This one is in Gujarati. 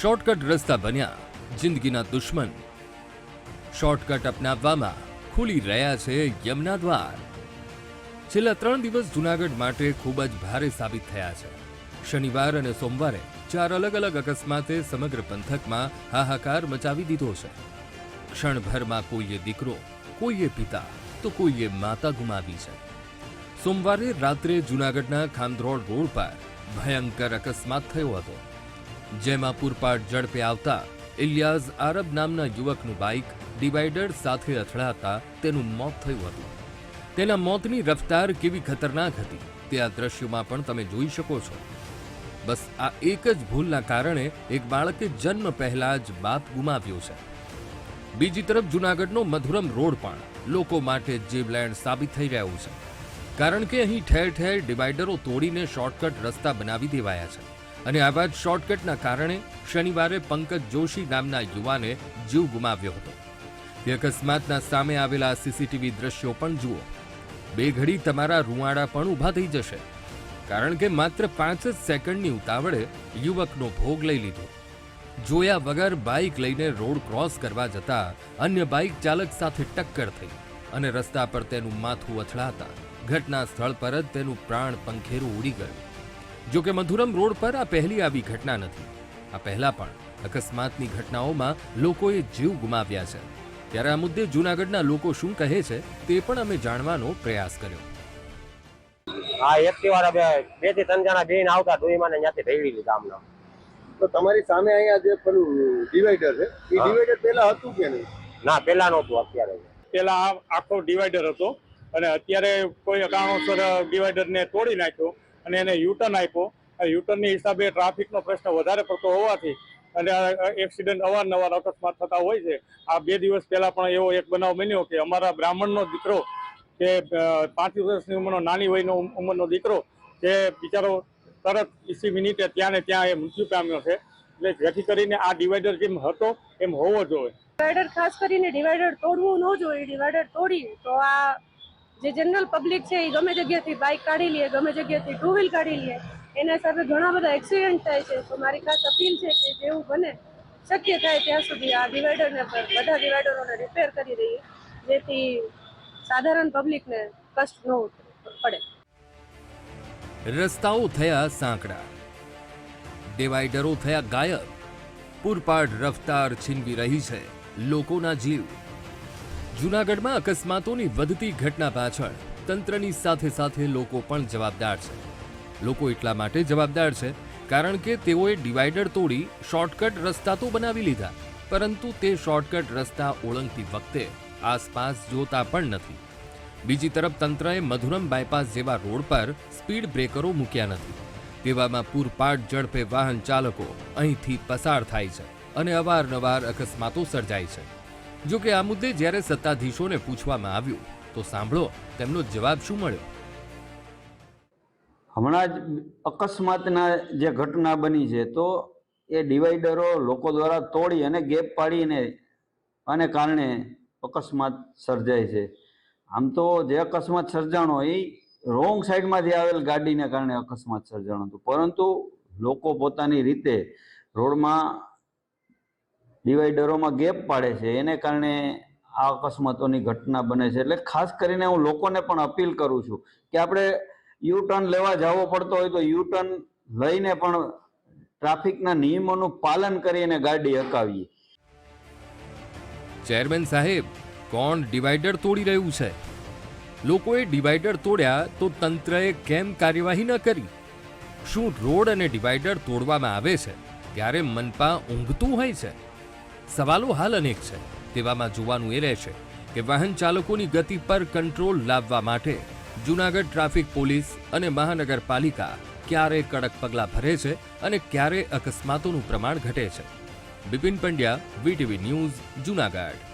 શોર્ટકટ રસ્તા બન્યા, જિંદગીના દુશ્મન. શોર્ટકટ અપનાવવામાં ખુલી રહ્યા છે યમના દ્વાર. છેલ્લા ત્રણ દિવસ જુનાગઢ માટે ખૂબ જ ભારે સાબિત થયા છે. શનિવાર અને સોમવારે ચાર અલગ અલગ અકસ્માતે સમગ્ર પંથકમાં હાહાકાર મચાવી દીધો છે. ક્ષણભરમાં કોઈએ દીકરો, કોઈએ પિતા, તો કોઈએ માતા ગુમાવી છે. સોમવારે રાત્રે જુનાગઢના ખાંધરોડ રોડ પર ભયંકર અકસ્માત થયો હતો. જેમાં પૂરપાટ ઝડપે આવતા ઇલિયાઝ આરબ નામના યુવકનું બાઇક ડિવાઈડર સાથે અથડાતા તેનું મોત થયું હતું. તેના મોતની રફતાર કેવી ખતરનાક હતી તે આ દ્રશ્યોમાં પણ તમે જોઈ શકો છો. બસ આ એક જ ભૂલના કારણે એક બાળકે જન્મ પહેલા જ બાપ ગુમાવ્યો છે. બીજી તરફ જૂનાગઢનો મધુરમ રોડ પણ લોકો માટે જીવલેણ સાબિત થઈ રહ્યું છે. કારણ કે અહીં ઠેર ઠેર ડિવાઈડરો તોડીને શોર્ટકટ રસ્તા બનાવી દેવાયા છે. અને આવા જ શોર્ટકટના કારણે શનિવારે પંકજ જોશી નામના યુવાને જીવ ગુમાવ્યો હતો. તે અકસ્માતના સામે આવેલા સીસીટીવી દ્રશ્યો પણ જુઓ. બે ઘડી તમારા રૂવાડા પણ ઊભા થઈ જશે. કારણ કે માત્ર પાંચ જ સેકન્ડની ઉતાવળે યુવકનો ભોગ લઈ લીધો. જોયા વગર બાઇક લઈને રોડ ક્રોસ કરવા જતા અન્ય બાઇક ચાલક સાથે ટક્કર થઈ અને રસ્તા પર તેનું માથું અથડાતા ઘટના સ્થળ પર જ તેનું પ્રાણ પંખેરું ઉડી ગયું. જો કે મધુરમ રોડ પર આ પહેલી આવી ઘટના નથી. આ પહેલા પણ અકસ્માતની ઘટનાઓમાં લોકોએ જીવ ગુમાવ્યા છે. ત્યારે આ મુદ્દે જૂનાગઢના લોકો શું કહે છે તે પણ અમે જાણવાનો પ્રયાસ કર્યો. હા એક્ટિવા બે બેથી ત્રણ જણા બેન આવતા ડોહીમાં ત્યાંથી ભેળી લીધા આમના તો તમારી સામે અહીંયા જે પેલું ડિવાઈડર છે એ ડિવાઈડર પેલા હતું કે નહીં? ના પેલા નહોતું અત્યારે. પેલા આ આખો ડિવાઈડર હતો અને અત્યારે કોઈ કારણોસર ડિવાઈડરને તોડી નાખ્યો. અને એને યુટર્ન આપ્યો. યુટર્નની હિસાબે ટ્રાફિકનો પ્રશ્ન વધારે પડતો હોવાથી અને એક્સિડન્ટ અવારનવાર અકસ્માત થતા હોય છે. આ બે દિવસ પહેલા પણ એવો એક બનાવ બન્યો કે અમારા બ્રાહ્મણનો દીકરો કે પાંત્રીસ વર્ષની ઉંમરનો નાની વયનો ઉંમરનો દીકરો જે બિચારો તરત ઈસી મિનિટે ત્યાં ને ત્યાં એ મૃત્યુ પામ્યો છે. એટલે જેથી કરીને આ ડિવાઈડર જેમ હતો એમ હોવો જોઈએ. ડિવાઈડર ખાસ કરીને ડિવાઈડર તોડવું ન જોઈએ ડિવાઈડર તોડી તો આ જે જનરલ પબ્લિક છે એ ગમે જગ્યાથી બાઇક કાઢી લે, ગમે જગ્યાથી ટુ વ્હીલ કાઢી લે, એના હિસાબે ઘણા બધા એક્સિડન્ટ થાય છે. તો મારી ખાસ અપીલ છે કે જેવું બને, શક્ય થાય ત્યાં સુધી આ ડિવાઈડરને બધા ડિવાઈડરોને રિપેર કરી દઈએ, જેથી સાધારણ પબ્લિકને કષ્ટ ન પડે. રસ્તાઓ થયા સાંકડા. ડિવાઈડરો થયા ગાયબ. પૂરપાટ રફતાર છીનવી રહી છે લોકોના જીવ. જૂનાગઢમાં અકસ્માતોની વધતી ઘટના પાછળ તંત્રની સાથે સાથે લોકો પણ જવાબદાર છે. લોકો એટલા માટે જવાબદાર છે કારણ કે તેઓએ ડિવાઈડર તોડી શોર્ટકટ રસ્તા તો બનાવી લીધા, પરંતુ તે શોર્ટકટ રસ્તા ઓળંગતી વખતે આસપાસ જોતા પણ નથી. બીજી તરફ તંત્રએ મધુરમ બાયપાસ જેવા રોડ પર સ્પીડ બ્રેકરો મૂક્યા નથી. તેવામાં પૂરપાટ ઝડપે વાહન ચાલકો અહીંથી પસાર થાય છે અને અવારનવાર અકસ્માતો સર્જાય છે. જો કે આ મુદ્દે જ્યારે સત્તાધીશોને પૂછવામાં આવ્યું, તો સાંભળો તેમનો જવાબ શું મળ્યો. હમણાં જ અકસ્માતના જે ઘટના બની છે, તો એ ડિવાઈડરો લોકો દ્વારા તોડી અને ગેપ પાડીને આને કારણે અકસ્માત સર્જાય છે. આમ તો જે અકસ્માત સર્જાણો એ રોંગ સાઈડમાંથી આવેલ ગાડીને કારણે અકસ્માત સર્જાણો હતું. પરંતુ લોકો પોતાની રીતે રોડમાં ડિવાઈડરોમાં ગેપ પાડે છે. એને કારણે આ અકસ્માતોની ઘટના બને છે. એટલે ખાસ કરીને હું લોકોને પણ અપીલ કરું છું કે આપણે યુ ટર્ન લેવા જવો પડતો હોય તો યુ ટર્ન લઈને પણ ટ્રાફિકના નિયમોનું પાલન કરીને ગાડી હકાવીએ. ચેરમેન સાહેબ, કોણ ડિવાઈડર તોડી રહ્યું છે? લોકોએ ડિવાઈડર તોડ્યા તો તંત્રએ કેમ કાર્યવાહી ન કરી? શું રોડ અને ડિવાઈડર તોડવામાં આવે છે? ત્યારે મનપા ઊંઘતું હોય છે? સવાલો હાલ અનેક છે. તેવામાં જોવાનું એ રહેશે કે વાહન ચાલકોની ગતિ પર કંટ્રોલ લાવવા માટે જૂનાગઢ ટ્રાફિક પોલીસ અને મહાનગરપાલિકા ક્યારે કડક પગલાં ભરે છે અને ક્યારે અકસ્માતોનું પ્રમાણ ઘટે છે. Bipin Pandya, VTV news, Junagadh.